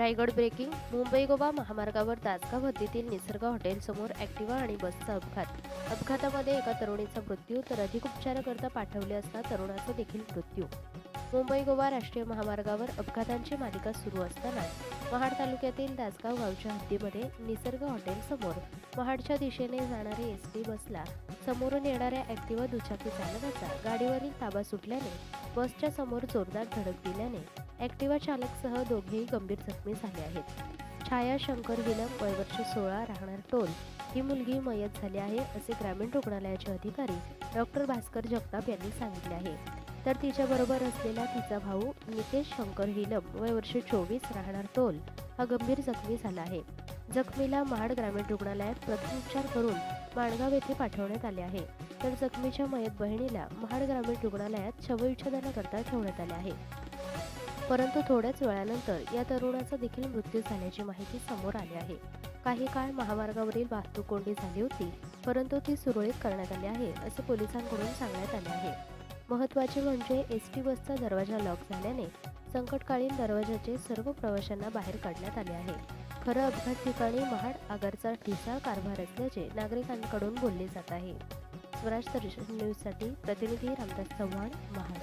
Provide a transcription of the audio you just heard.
Raigad breaking Mumbai Goa महामार्गावर तासगाव हद्दीतील निसर्ग हॉटेलसमोर ॲक्टिवा आणि बसचा अपघात. अपघातामध्ये एका तरुणीचा मृत्यू तर अधिक उपचाराकरता पाठवले असता तरुणाचा देखील मृत्यू. मुंबई गोवा राष्ट्रीय महामार्गावर अपघातांची मालिका सुरू असताना महाड तालुक्यातील दासगाव गावच्या हद्दीमध्ये निसर्ग हॉटेलसमोर महाडच्या दिशेने जाणारी एस टी बसला समोरून येणाऱ्या ॲक्टिवा दुचाकी चालकाचा गाडीवरील ताबा सुटल्याने बसच्या समोर जोरदार धडक दिल्याने ॲक्टिवा चालकसह दोघेही गंभीर जखमी झाले आहेत. छाया शंकर विलम वयवर्ष सोळा राहणार टोल. ही मुलगी मयत झाली आहे असे ग्रामीण रुग्णालयाचे अधिकारी डॉक्टर भास्कर जगताप यांनी सांगितले आहे. तर तिच्याबरोबर असलेला तिचा भाऊ नितेश शंकर हिलम वय वर्ष चोवीस राहणार टोल. हा गंभीर जखमी झाला आहे. जखमीला महाड ग्रामीण रुग्णालयात प्रथमोपचार करून माणगाव येथे पाठवण्यात आले आहे. तर जखमीच्या मयत बहिणीला महाड ग्रामीण रुग्णालयात शवविच्छेदनाकरता ठेवण्यात आले आहे. परंतु थोड्याच वेळानंतर या तरुणाचा देखील मृत्यू झाल्याची माहिती समोर आली आहे. काही काळ महामार्गावरील वाहतूक कोंडी झाली होती परंतु ती सुरळीत करण्यात आली आहे असे पोलिसांकडून सांगण्यात आले आहे. महत्त्वाचे म्हणजे एस टी बसचा दरवाजा लॉक झाल्याने संकटकालीन दरवाजाचे सर्व प्रवाशांना बाहेर काढण्यात आले आहे. खरं अपघात ठिकाणी महाड आगारचा ढिसाळ कारभार असल्याचे नागरिकांकडून बोलले जात आहे. स्वराज दर्शन न्यूजसाठी प्रतिनिधी रामदास चव्हाण महाड.